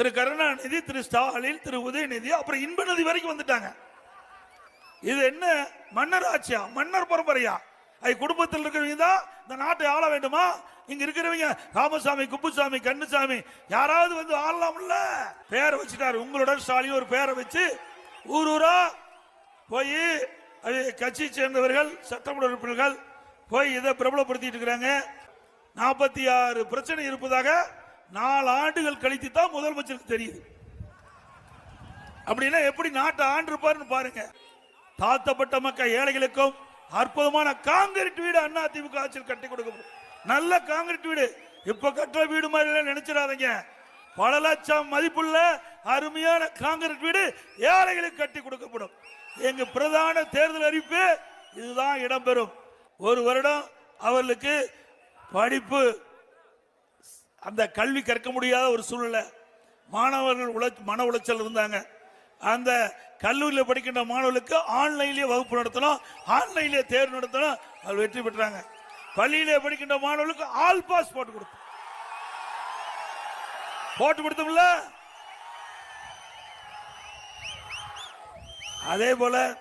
திரு கருணாநிதி திரு ஸ்டாலின் திரு உதயநிதி அப்புறம் இன்பநிதி வரைக்கும் வந்துட்டாங்க. இது என்ன? மன்னர் ஆட்சியா? மன்னர் பரம்பரையா? அது குடும்பத்தில் இருக்கிறவங்க தான் இந்த நாட்டை ஆள வேண்டுமா? இங்க இருக்கிறவங்க ராமசாமி குப்புசாமி கண்ணுசாமி யாராவது வந்து ஆளலாம்ல? பேரை வச்சுட்டாரு. உங்களோட ஸ்டாலின் ஒரு பேரை வச்சு ஊர் ஊரா போய் அது கட்சி சேர்ந்தவர்கள் சட்டமன்ற உறுப்பினர்கள் போய் இதை பிரபலப்படுத்திட்டு இருக்கிறாங்க. நாற்பத்தி ஆறு பிரச்சனை இருப்பதாக நாலு ஆண்டுகள் கழித்து தான் முதலமைச்சருக்கு தெரியுது. அப்படின்னா எப்படி நாட்டை ஆண்டிருப்பாருன்னு பாருங்க. தாழ்த்தப்பட்ட மக்கள் ஏழைகளுக்கும் அற்புதமான காங்கிரீட் வீடு அண்ணா திமுக ஆட்சியில் கட்டி கொடுக்க நல்ல காங்கிரீட் வீடு. இப்ப கட்டுற வீடு மாதிரி நினைச்சிடாதீங்க. பல லட்சம் மதிப்புள்ள அருமையான காங்கிரீட் வீடு ஏழைகளுக்கு கட்டி கொடுக்கப்படும். எங்க பிரதான தேர்தல் அறிவிப்பு இதுதான் இடம்பெறும். ஒரு வருடம் அவர்களுக்கு படிப்பு அந்த கல்வி கற்க முடியாத ஒரு சூழ்நிலை. மாணவர்கள் உழ மன உளைச்சல் இருந்தாங்க. அந்த கல்லூரியில் படிக்கின்ற மாணவர்களுக்கு ஆன்லைன்லேயே வகுப்பு நடத்தணும். ஆன்லைன்லேயே தேர்வு நடத்தணும். அவர் வெற்றி பெற்றாங்க. பள்ளியிலே படிக்கின்ற மாணவர்களுக்கு ஆல் பாஸ் போட்டு கொடுத்தோம். போட்டு கொடுத்தோம்ல? அதே போல